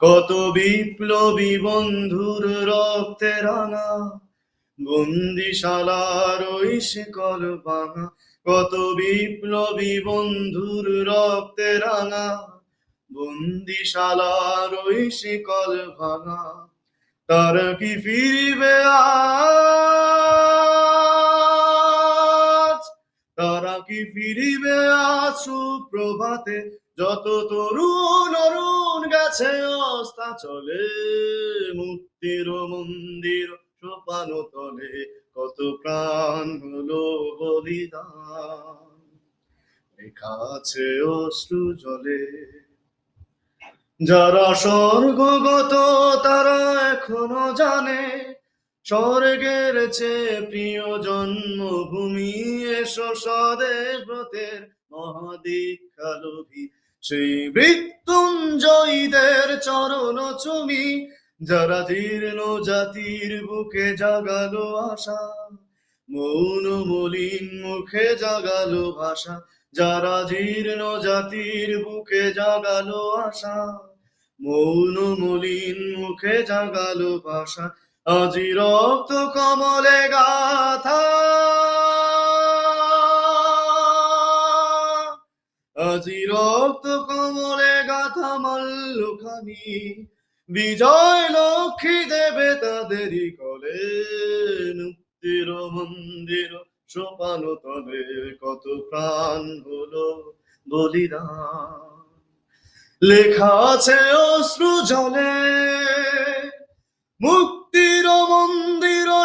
কত বিপ্লবী বন্ধুর রক্তে রাঙা, বন্দিশালার ওই শিকল ভাঙা, কত বিপ্লবী বন্ধুর রক্তে রাঙা, বন্দিশালার ওই শিকল ভাঙা। তার কি ফিরবে আজ কি ফিরিবে আজ সুপ্রভাতে যত তরুণ অরুণ গেছে অস্তা চলে, মুক্তির মন্দির সোপানো তলে। কত প্রাণ হলো বলিদান। লেখা আছে অশ্রু জলে। যারা স্বর্গগত তারা এখনও জানে স্বর্গের চেয়ে প্রিয় জন্মভূমি, এসো স্বদেশ ব্রতের মহাদীক্ষা লোভী সেই মৃত্যুঞ্জয়ীদের চরণ চুমি যারা জীর্ণ জাতির বুকে জাগালো আশা, মৌন মলিন মুখে জাগালো ভাষা, যারা জীর্ণ জাতির বুকে জাগালো আশা, মৌন মলিন মুখে জাগালো ভাষা আজি রক্ত কমলে গাথা। আজি রক্ত কমলে গাথা মাল্লুখানি বিজয় লক্ষ্মী দেবে তাদেরই কলে। মুক্তির মন্দির সোপানো তবে কত প্রাণ হলো বলিদান। লেখা আছে অশ্রু জলে। মন্দির